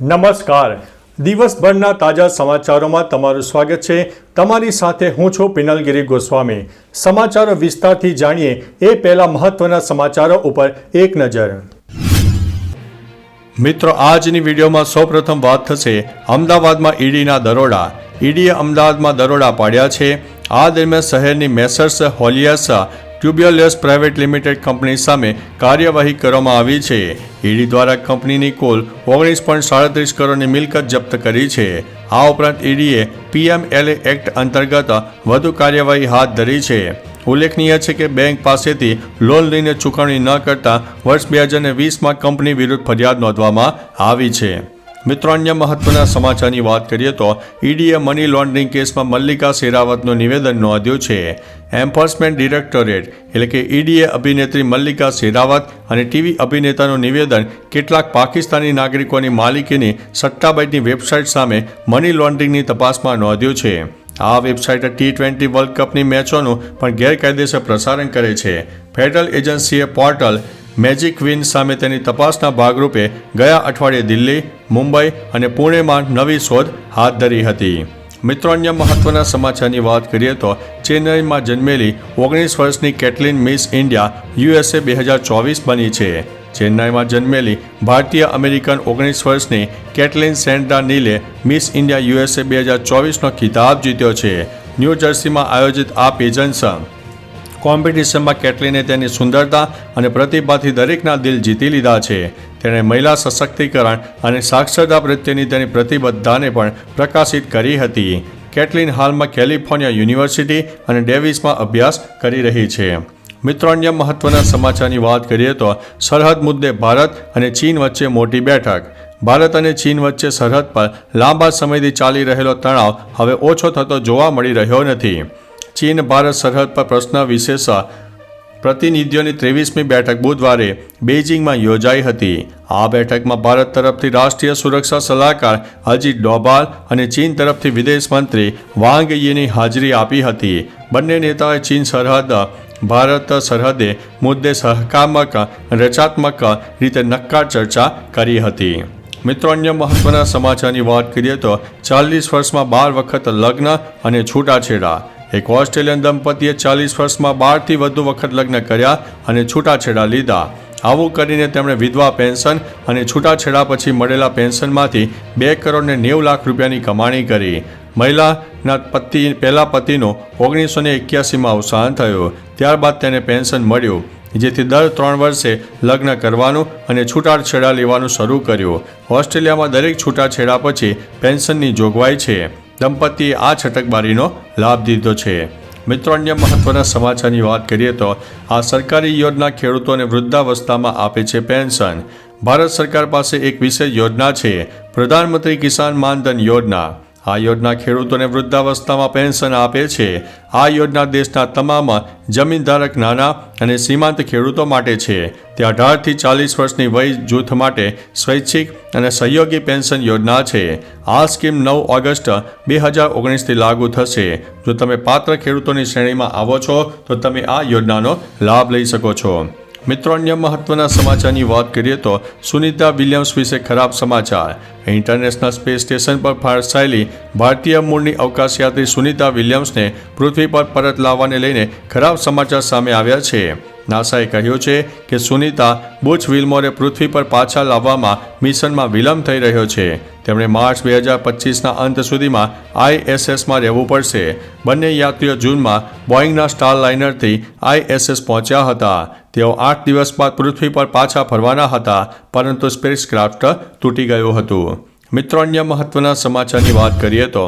નમસ્કાર. દિવસભરના તાજા સમાચારોમાં તમારું સ્વાગત છે. તમારી સાથે હું છું પિનલગીરી ગોસ્વામી. સમાચારો વિસ્તારથી જાણીએ એ પહેલા મહત્વના સમાચારો ઉપર એક નજર. મિત્રો, આજની વિડીયોમાં સૌપ્રથમ વાત થશે અમદાવાદમાં ઈડીના દરોડા. ઈડીએ અમદાવાદમાં દરોડા પાડ્યા છે. આ દરમિયાન શહેરની messrs Holius tubulars private limited company સામે કાર્યવાહી કરવામાં આવી છે. ઈડી દ્વારા કંપનીની કુલ ઓગણીસ પોઈન્ટ સાડત્રીસ કરોડની મિલકત જપ્ત કરી છે. આ ઉપરાંત ઈડીએ પીએમએલએ એક્ટ અંતર્ગત વધુ કાર્યવાહી હાથ ધરી છે. ઉલ્લેખનીય છે કે બેંક પાસેથી લોન લઈને ચૂકવણી ન કરતા વર્ષ બે હજાર વીસમાં કંપની વિરુદ્ધ ફરિયાદ નોંધવામાં આવી છે. મિત્રો, અન્ય મહત્વના સમાચારની વાત કરીએ તો ઈડીએ મની લોન્ડરિંગ કેસમાં મલ્લિકા શેરાવતનું નિવેદન નોંધ્યું છે. એન્ફોર્સમેન્ટ ડિરેક્ટોરેટ એટલે કે ઈડીએ અભિનેત્રી મલ્લિકા શેરાવત અને ટીવી અભિનેતાનું નિવેદન કેટલાક પાકિસ્તાની નાગરિકોની માલિકીની સટ્ટાબાઈટની વેબસાઇટ સામે મની લોન્ડરિંગની તપાસમાં નોંધ્યું છે. આ વેબસાઇટ ટી ટ્વેન્ટી વર્લ્ડ કપની મેચોનું પણ ગેરકાયદેસર પ્રસારણ કરે છે. ફેડરલ એજન્સીએ પોર્ટલ મેજિક ક્વીન સામે તેની તપાસના ભાગરૂપે ગયા અઠવાડિયે દિલ્હી, મુંબઈ અને પુણેમાં નવી શોધ હાથ ધરી હતી. મિત્રો, અન્ય મહત્વના સમાચારની વાત કરીએ તો ચેન્નઈમાં જન્મેલી ઓગણીસ વર્ષની કેટલિન મિસ ઇન્ડિયા યુએસએ બે હજાર ચોવીસ બની છે. ચેન્નાઈમાં જન્મેલી ભારતીય અમેરિકન ઓગણીસ વર્ષની Caitlin Sandra Neeli Miss India USA બે હજાર ચોવીસનો ખિતાબ જીત્યો છે. ન્યૂ જર્સીમાં આયોજિત આ પેજન્સ કોમ્પિટિશનમાં કેટલીને તેની સુંદરતા અને પ્રતિભાથી દરેકના દિલ જીતી લીધા છે. તેણે મહિલા સશક્તિકરણ અને સાક્ષરતા પ્રત્યેની તેની પ્રતિબદ્ધતાને પણ પ્રકાશિત કરી હતી. કેટલીન હાલમાં કેલિફોર્નિયા યુનિવર્સિટી અને ડેવિસમાં અભ્યાસ કરી રહી છે. મિત્રો અન્ય મહત્વના સમાચારની વાત કરીએ તો સરહદ મુદ્દે ભારત અને ચીન વચ્ચે મોટી બેઠક. ભારત અને ચીન વચ્ચે સરહદ પર લાંબા સમયથી ચાલી રહેલો તણાવ હવે ઓછો થતો જોવા મળી રહ્યો નથી. ચીન, ભારત સરહદ પર પ્રશ્ન વિશેષ પ્રતિનિધિઓની ત્રેવીસમી બેઠક બુધવારે બેઇજિંગમાં યોજાઈ હતી. આ બેઠકમાં ભારત તરફથી રાષ્ટ્રીય સુરક્ષા સલાહકાર અજીત ડોભાલ અને ચીન તરફથી વિદેશ મંત્રી વાંગ યીની હાજરી આપી હતી. બંને નેતાઓએ ચીન સરહદ, ભારત સરહદે મુદ્દે સહકામક, રચાત્મક રીતે નક્કાર ચર્ચા કરી હતી. મિત્રો, અન્ય મહત્વના સમાચારની વાત કરીએ તો ચાલીસ વર્ષમાં બાર વખત લગ્ન અને છૂટાછેડા. એક ઓસ્ટ્રેલિયન દંપતીએ ચાલીસ વર્ષમાં બારથી વધુ વખત લગ્ન કર્યા અને છૂટાછેડા લીધા. આવું કરીને તેમણે વિધવા પેન્શન અને છૂટાછેડા પછી મળેલા પેન્શનમાંથી બે કરોડ ને નેવું લાખ રૂપિયાની કમાણી કરી. મહિલાના પતિ, પહેલા પતિનું ઓગણીસો ને એક્યાસીમાં અવસાન થયું. ત્યારબાદ તેને પેન્શન મળ્યું, જેથી દર ત્રણ વર્ષે લગ્ન કરવાનું અને છૂટાછેડા લેવાનું શરૂ કર્યું. ઓસ્ટ્રેલિયામાં દરેક છૂટાછેડા પછી પેન્શનની જોગવાઈ છે. દંપતીએ આ છટકબારીનો લાભ લીધો છે. મિત્રો, અન્ય મહત્વના સમાચારની વાત કરીએ તો આ સરકારી યોજના ખેડૂતોને વૃદ્ધાવસ્થામાં આપે છે પેન્શન. ભારત સરકાર પાસે એક વિશેષ યોજના છે. પ્રધાનમંત્રી કિસાન માનધન યોજના. આ યોજના ખેડૂતોને વૃદ્ધાવસ્થામાં પેન્શન આપે છે. આ યોજના દેશના તમામ જમીનધારક નાના અને સીમાંત ખેડૂતો માટે છે. તે અઢારથી ચાલીસ વર્ષની વય જૂથ માટે સ્વૈચ્છિક અને સહયોગી પેન્શન યોજના છે. આ સ્કીમ નવ ઓગસ્ટ બે હજાર ઓગણીસથી લાગુ થશે. જો તમે પાત્ર ખેડૂતોની શ્રેણીમાં આવો છો, તો તમે આ યોજનાનો લાભ લઈ શકો છો. મિત્રો, અન્ય મહત્વના સમાચારની વાત કરીએ તો સુનિતા વિલિયમ્સ વિશે ખરાબ સમાચાર. ઇન્ટરનેશનલ સ્પેસ સ્ટેશન પર ફાળસાયેલી ભારતીય મૂળની અવકાશયાત્રી સુનિતા વિલિયમ્સને પૃથ્વી પર પરત લાવવાને લઈને ખરાબ સમાચાર સામે આવ્યા છે. નાસાએ કહ્યું છે કે સુનિતા બુચ વિલ્મોરે પૃથ્વી પર પાછા લાવવામાં મિશનમાં વિલંબ થઈ રહ્યો છે. તેમણે માર્ચ બે હજાર પચીસના અંત સુધીમાં આઈએસએસમાં રહેવું પડશે. બંને યાત્રીઓ જૂનમાં બોઈંગના સ્ટાર લાઇનરથી આઈએસએસ પહોંચ્યા હતા. તેઓ આઠ દિવસ બાદ પૃથ્વી પર પાછા ફરવાના હતા, પરંતુ સ્પેસક્રાફ્ટ તૂટી ગયું હતું. મિત્રો, અન્ય મહત્વના સમાચારની વાત કરીએ તો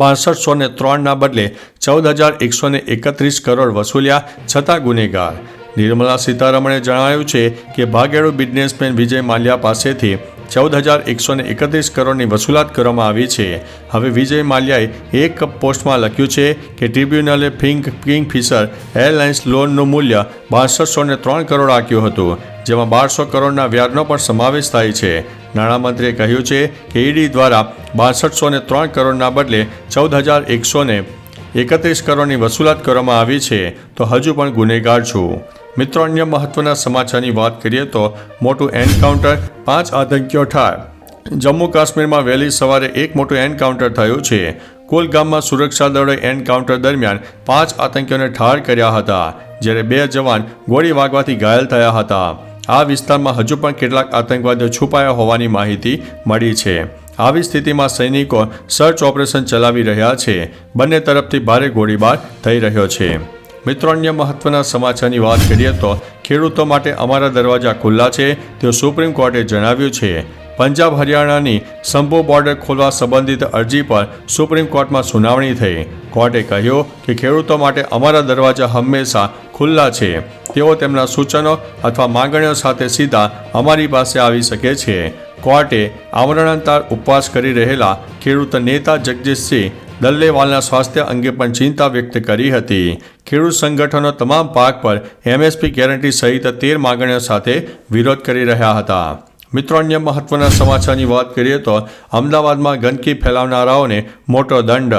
બાસઠસો ને ત્રણના બદલે ચૌદ હજાર એકસો ને એકત્રીસ કરોડ વસૂલ્યા છતાં ગુનેગાર. નિર્મલા સીતારમણે જણાવ્યું છે કે ભાગેડુ બિઝનેસમેન વિજય માલ્યા પાસેથી ચૌદ હજાર એકસો ને એકત્રીસ કરોડની વસૂલાત કરવામાં આવી છે. હવે વિજય માલ્યાએ એક પોસ્ટમાં લખ્યું છે કે ટ્રિબ્યુનલે ફિંક કિંગફિશર એરલાઇન્સ લોનનું મૂલ્ય બાસઠસો ને ત્રણ કરોડ આંક્યું હતું, જેમાં બારસો કરોડના વ્યાજનો પણ સમાવેશ થાય છે. નાણામંત્રીએ કહ્યું છે કે ઈડી દ્વારા બાસઠસો ને ત્રણ કરોડના બદલે ચૌદ હજાર એકસો ને એકત્રીસ કરોડની વસૂલાત કરવામાં આવી છે, તો હજુ પણ ગુનેગાર છું. મિત્રો, અન્ય મહત્વના સમાચારની વાત કરીએ તો મોટું એન્કાઉન્ટર પાંચ આતંકીઓ ઠાર. જમ્મુ કાશ્મીરમાં વહેલી સવારે એક મોટું એન્કાઉન્ટર થયું છે. કુલગામમાં સુરક્ષા દળોએ એન્કાઉન્ટર દરમિયાન પાંચ આતંકીઓને ઠાર કર્યા હતા, જ્યારે બે જવાન ગોળી વાગવાથી ઘાયલ થયા હતા. આ વિસ્તારમાં હજુ પણ કેટલાક આતંકવાદીઓ છુપાયા હોવાની માહિતી મળી છે. આવી સ્થિતિમાં સૈનિકો સર્ચ ઓપરેશન ચલાવી રહ્યા છે. બંને તરફથી ભારે ગોળીબાર થઈ રહ્યો છે. મિત્રો, અન્ય મહત્વના સમાચારની વાત કરીએ તો ખેડૂતો માટે અમારા દરવાજા ખુલ્લા છે. તેવું સુપ્રીમ કોર્ટે જણાવ્યું છે. પંજાબ, હરિયાણાની સંભો બોર્ડર ખોલવા સંબંધિત અરજી પર સુપ્રીમ કોર્ટમાં સુનાવણી થઈ. કોર્ટે કહ્યું કે ખેડૂતો માટે અમારા દરવાજા હંમેશા ખુલ્લા છે. તેઓ તેમના સૂચનો અથવા માંગણીઓ સાથે સીધા અમારી પાસે આવી શકે છે. કોર્ટે આવરણાંતર ઉપવાસ કરી રહેલા ખેડૂત નેતા જગદીશસિંહ દલ્લેવાલના સ્વાસ્થ્ય અંગે પણ ચિંતા વ્યક્ત કરી હતી. ખેડૂત સંગઠનો તમામ પાક પર એમએસપી ગેરંટી સહિત તેર માંગણીઓ સાથે વિરોધ કરી રહ્યા હતા. મિત્રો, અન્ય મહત્વના સમાચારની વાત કરીએ તો અમદાવાદમાં ગંદકી ફેલાવનારાઓને મોટો દંડ.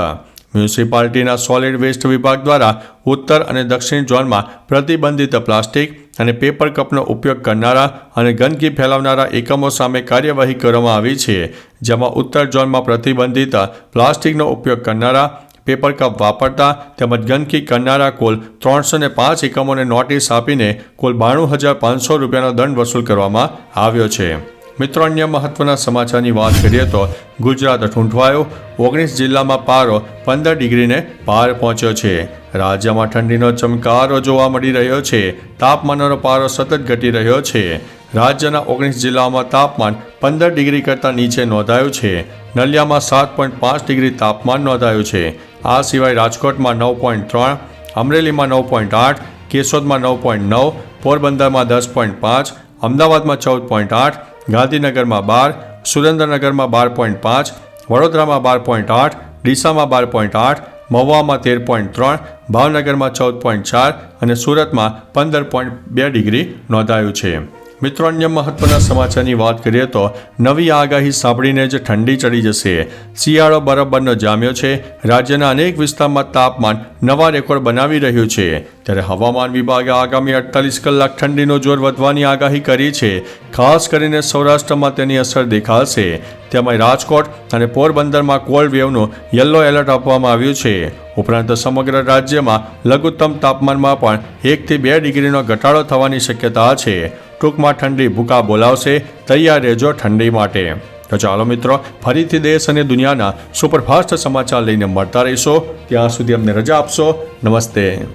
મ્યુનિસિપાલિટીના સોલિડ વેસ્ટ વિભાગ દ્વારા ઉત્તર અને દક્ષિણ ઝોનમાં પ્રતિબંધિત પ્લાસ્ટિક અને પેપર કપનો ઉપયોગ કરનારા અને ગંદકી ફેલાવનારા એકમો સામે કાર્યવાહી કરવામાં આવી છે, જેમાં ઉત્તર ઝોનમાં પ્રતિબંધિત પ્લાસ્ટિકનો ઉપયોગ કરનારા, પેપર કપ વાપરતા તેમજ ગંદકી કરનારા કુલ ત્રણસો ને પાંચ એકમોને નોટિસ આપીને કુલ બાણું હજાર પાંચસો રૂપિયાનો દંડ વસૂલ કરવામાં આવ્યો છે. મિત્રો, અન્ય મહત્વના સમાચારની વાત કરીએ તો ગુજરાત ઠૂંઠવાયો ઓગણીસ જિલ્લામાં પારો પંદર ડિગ્રીને પાર પહોંચ્યો છે. રાજ્યમાં ઠંડીનો ચમકારો જોવા મળી રહ્યો છે. તાપમાનનો પારો સતત ઘટી રહ્યો છે. રાજ્યના ઓગણીસ જિલ્લાઓમાં તાપમાન પંદર ડિગ્રી કરતાં નીચે નોંધાયું છે. નલિયામાં સાત પોઈન્ટ પાંચ ડિગ્રી તાપમાન નોંધાયું છે. આ સિવાય રાજકોટમાં નવ પોઈન્ટ ત્રણ, અમરેલીમાં નવ પોઈન્ટ આઠ, કેશોદમાં નવ પોઈન્ટ નવ, પોરબંદરમાં દસ પોઈન્ટ પાંચ, અમદાવાદમાં ચૌદ પોઈન્ટ આઠ ગાંધીનગરમાં બાર, સુરેન્દ્રનગરમાં બાર પોઈન્ટ પાંચ, વડોદરામાં બાર પોઈન્ટ આઠ, ડીસામાં બાર પોઈન્ટ આઠ, મહુવામાં તેર પોઈન્ટ ત્રણ, ભાવનગરમાં ચૌદ પોઈન્ટ ચાર અને સુરતમાં પંદર પોઈન્ટ બે ડિગ્રી નોંધાયું છે. મિત્રો, અન્ય મહત્વના સમાચારની વાત કરીએ તો નવી આગાહી સાંભળીને જ ઠંડી ચડી જશે. શિયાળો બરાબરનો જામ્યો છે. રાજ્યના અનેક વિસ્તારમાં તાપમાન નવા રેકોર્ડ બનાવી રહ્યું છે. ત્યારે હવામાન વિભાગે આગામી અડતાલીસ કલાક ઠંડીનો જોર વધવાની આગાહી કરી છે. ખાસ કરીને સૌરાષ્ટ્રમાં તેની અસર દેખાશે. તેમાં રાજકોટ અને પોરબંદરમાં કોલ્ડ વેવનું યલો એલર્ટ આપવામાં આવ્યું છે. ઉપરાંત સમગ્ર રાજ્યમાં લઘુત્તમ તાપમાનમાં પણ એકથી બે ડિગ્રીનો ઘટાડો થવાની શક્યતા છે. ટૂંકમાં ઠંડી ભૂકા બોલાવશે, તૈયાર રહેજો ઠંડી માટે. તો ચાલો મિત્રો, ફરીથી દેશ અને દુનિયાના સુપરફાસ્ટ સમાચાર લઈને મળતા રહીશો. ત્યાં સુધી અમને રજા આપશો. નમસ્તે.